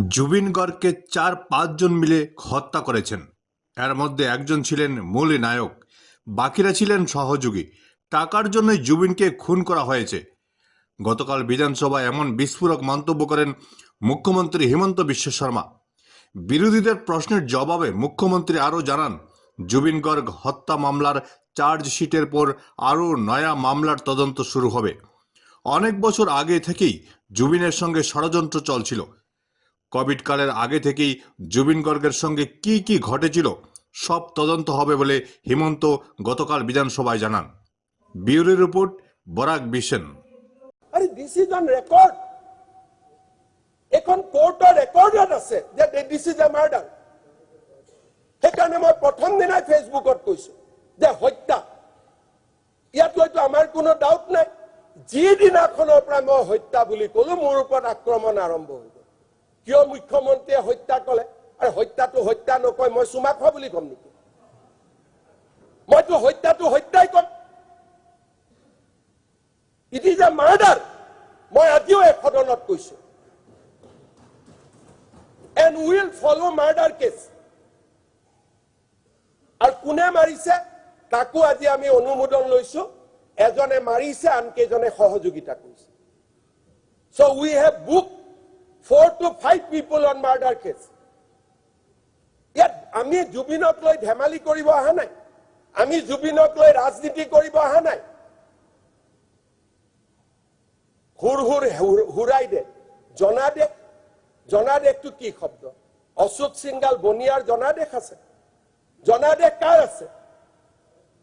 জুবিন গর্গকে চার পাঁচজন মিলে হত্যা করেছেন। এর মধ্যে একজন ছিলেন মূল নায়ক, বাকিরা ছিলেন সহযোগী। টাকার জন্যই জুবিনকে খুন করা হয়েছে। গতকাল বিধানসভায় এমন বিস্ফোরক মন্তব্য করেন মুখ্যমন্ত্রী হিমন্ত বিশ্ব শর্মা। বিরোধীদের প্রশ্নের জবাবে মুখ্যমন্ত্রী আরও জানান, জুবিন গর্গ হত্যা মামলার চার্জশিটের পর আরও নয়া মামলার তদন্ত শুরু হবে। অনেক বছর আগে থেকেই জুবিনের সঙ্গে ষড়যন্ত্র চলছিল। কোভিড কালের আগে থেকেই জুবিন গর্গের সঙ্গে কি কি ঘটেছিল, সব তদন্ত হবে বলে হিমন্ত গতকাল বিধানসভায় জানান। বিউরো রিপোর্ট, বরাক বিশেন। আরে দিস ইজ অন রেকর্ড এখন কোৰ্টৰ ৰেকৰ্ডত আছে যে দিছ ইজ এ মাৰ্ডাৰ সেইকাৰণে মই প্ৰথম দিনাই ফেচবুকত কৈছো যে হত্যা। ইয়াত হয়তো আমাৰ কোনো ডাউট নাই। যিদিনাখনৰ পৰা মই হত্যা বুলি কলো, মোৰ ওপৰত আক্ৰমণ আৰম্ভ হৈ গ'ল। কিয় মুখ্যমন্ত্ৰীয়ে হত্যা কলে? আৰু হত্যাটো হত্যা নকয়, মই চুমা খোৱা বুলি ক'ম নেকি? মইতো হত্যাটো হত্যাই ক'ম। ইট ইজ এ মাৰ্ডাৰ মই আজিও এই সদনত কৈছো। And will fall' murder case আৰু কোনে মাৰিছে? তাকো আজি আমি অনুমোদন লৈছো। এজনে মাৰিছে, আনকেইজনে সহযোগিতা কৰিছে। So' we have book for two five people on murder case ইয়াত আমি জুবিনক লৈ ধেমালি কৰিব অহা নাই। আমি জুবিনক লৈ ৰাজনীতি কৰিব অহা নাই। হুৰ হুৰ- হুৰাই দে। জনাদেশ জনাদেশটো কি শব্দ? অশোক সিংগাল বনিয়াৰ জনাদেশ আছে জনাদেশ কাৰ আছে?